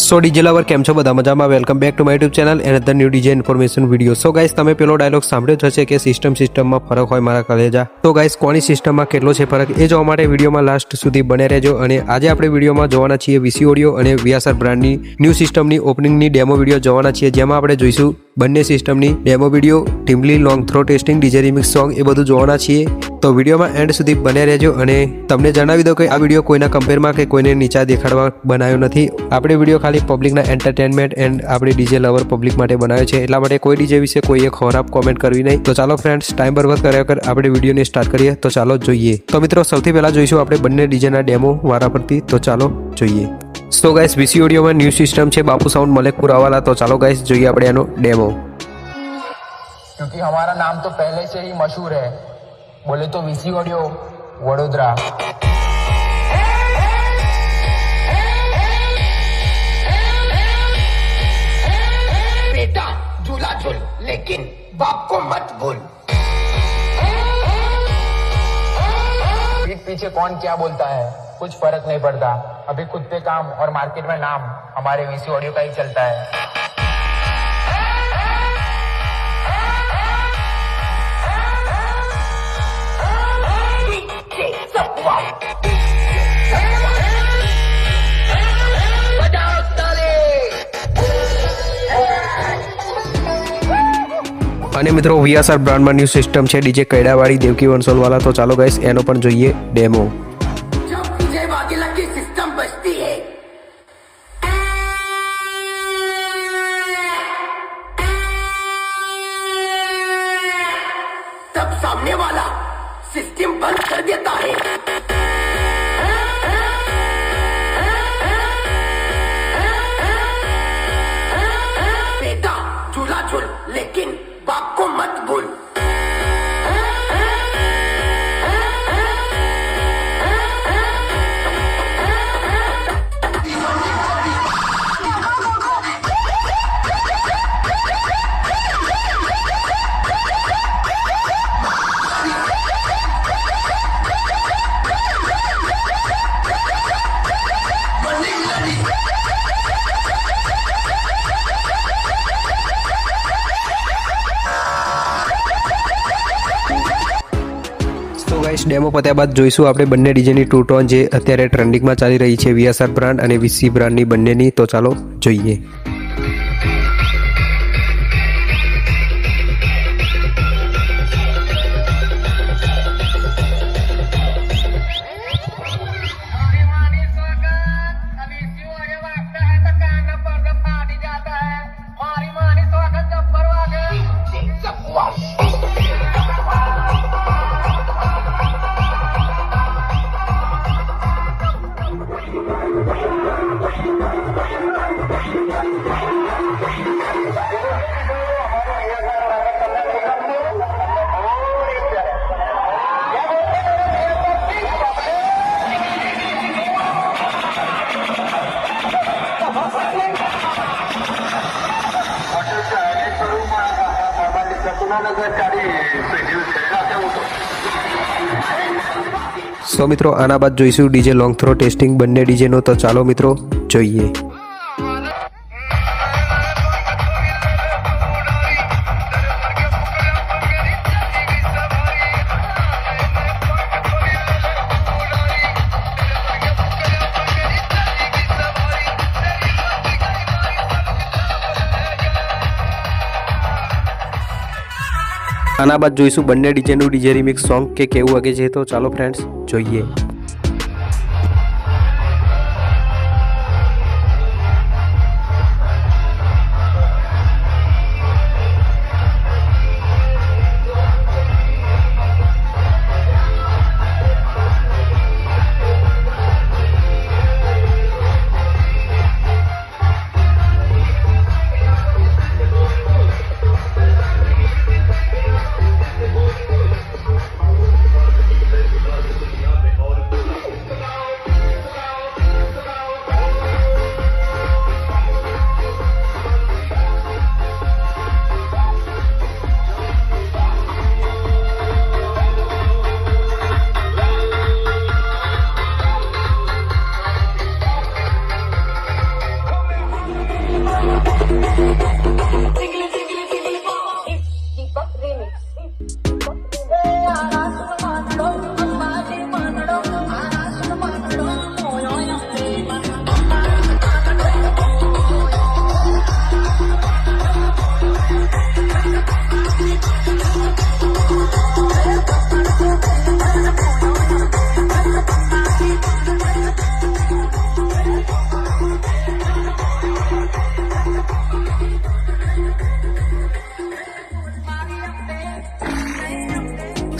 સો DJ lover કેમ છો? બધા મજામાં? Welcome back to my YouTube channel and the new DJ information video so guys તમે પેલો ડાયલોગ સાંભળ્યો જ કે સિસ્ટમ સિસ્ટમમાં ફરક હોય મારા કલેજા તો ગાઈસ કોની સિસ્ટમમાં કેટલો છે ફરક એ જોવા માટે વિડીયોમાં લાસ્ટ સુધી બને રહેજો અને આજે આપણે વિડીયોમાં જોવાના છીએ વીસી ઓડિયો અને વીઆસઆર બ્રાન્ડની ન્યૂ સિસ્ટમની ઓપનિંગની ડેમો વીડિયો જોવાના છીએ. જેમાં આપણે જોઈશું બંને સિસ્ટમની demo video Timli long throw testing DJ remix song એ બધું જોવાના છીએ. તો વિડીયોમાં એન્ડ સુધી બને રહેજો અને તમને જણાવી દો કે આ વિડીયો કોઈના કમ્પેરમાં કે કોઈને નીચા દેખાડવા બનાવ્યો નથી આપણે વિડીયો ખાલી પબ્લિકના એન્ટરટેનમેન્ટ એન્ડ આપણી ડીજે લવર પબ્લિક માટે બનાવ્યો છે એટલા માટે કોઈ ડીજે વિશે કોઈએ ખરાબ કોમેન્ટ કરવી નહીં તો ચાલો ફ્રેન્ડ્સ ટાઈમ બરબાદ કર્યા વગર આપણે વિડીયોને સ્ટાર્ટ કરીએ તો ચાલો જોઈએ તો મિત્રો સૌથી પહેલાં જોઈશું આપણે બંને ડીજેના ડેમો વારા પરથી તો ચાલો જોઈએ સો ગાઈસ વીસી ઓડિયોમાં ન્યૂ સિસ્ટમ છે બાપુ સાઉન્ડ મલેકપુર આવાલા તો ચાલો ગાઈસ જોઈએ આપણે એનો ડેમો क्योंकि हमारा नाम तो पहले से ही मशहूर है बोले तो वीसी ऑडियो वडोदरा बेटा झूला झूल लेकिन बाप को मत भूल पीठ पीछे कौन क्या बोलता है कुछ फ़र्क नहीं पड़ता अभी खुद पे काम और मार्केट में नाम हमारे वीसी ऑडियो का ही चलता है અને મિત્રો વીઆસઆર બ્રાન્ડમાં ન્યૂ સિસ્ટમ છે ડીજે કૈડાવાળી દેવકી વંસોલવાલા તો ચાલો ગાઈસ એનો પણ જોઈએ ડેમો जब तुझे वागेला की सिस्टम बजती है तब सामने वाला सिस्टम बंद कर देता है ગાઈસ ડેમો પત્યા બાદ જોઈશું આપણે બંને ડીજેની ટુ ટોન જે અત્યારે ટ્રેન્ડિંગમાં ચાલી રહી છે. વીએસઆર બ્રાન્ડ અને વીસી બ્રાન્ડની બંનેની. તો ચાલો જોઈએ. સો મિત્રો, આના બાદ જોઈશું ડીજે લોંગ થ્રો ટેસ્ટિંગ બંને ડીજેનો તો ચાલો મિત્રો, જોઈએ. આના બાદ જોઈશું બંને ડીજેનું ડીજે રિમિક્સ સોંગ કે કેવું વાગે છે તો ચાલો ફ્રેન્ડ્સ જોઈએ.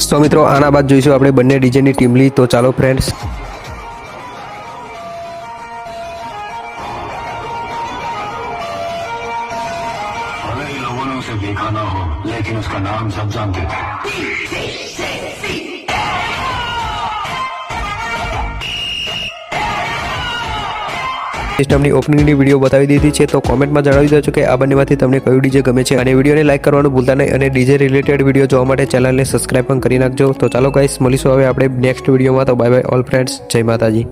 તો મિત્રો આના બાદ જોઈશું આપણે બંને ડીજેની ટીમલી તો ચાલો ફ્રેન્ડ્સ भले ही लोगों ने उसे देखा ना हो लेकिन उसका नाम सब जानते थे સિસ્ટમની ઓપનિંગની વીડિયો બતાવી દીધી છે, તો કોમેન્ટમાં જણાવી દેજો કે આ બંનેમાંથી તમને કયું ડીજે ગમે છે. અને વિડીયોને લાઇક કરવાનું ભૂલતા નહીં અને ડીજે રિલેટેડ વીડિયો જોવા માટે ચેનલને સબસ્ક્રાઇબ પણ કરી નાખજો. તો ચાલો ગાઈસ મળીશું હવે આપણે નેક્સ્ટ વિડીયોમાં તો બાય બાય ઓલ ફ્રેન્ડ્સ જય માતાજી.